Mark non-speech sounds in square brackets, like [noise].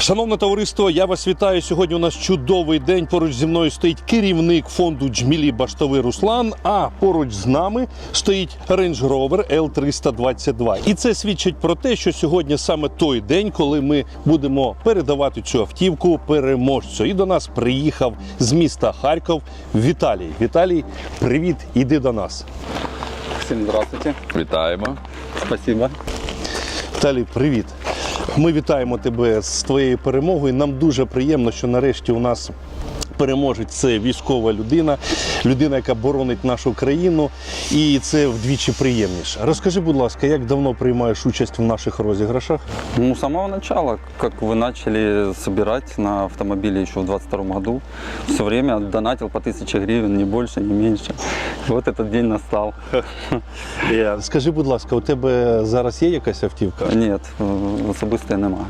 Шановне товариство, я вас вітаю. Сьогодні у нас чудовий день. Поруч зі мною стоїть керівник фонду Джмілі Баштовий Руслан. А поруч з нами стоїть Range Rover L322. І це свідчить про те, що сьогодні саме той день, коли ми будемо передавати цю автівку переможцю. І до нас приїхав з міста Харків Віталій. Віталій, привіт, іди до нас. Всем здравствуйте. Вітаємо. Спасибо. Віталій, привіт. Ми вітаємо тебе з твоєю перемогою. Нам дуже приємно, що нарешті у нас переможець це військова людина, людина, яка боронить нашу країну, і це вдвічі приємніше. Розкажи, будь ласка, як давно приймаєш участь в наших розіграшах? Ну, с самого начала, как вы начали собирать на автомобиле еще в 22 году, все время донатил по 1000 гривен, не больше, не меньше. И вот этот день настал. [laughs] Скажи, будь ласка, у тебе зараз є якась автівка? Нет, особисто нема.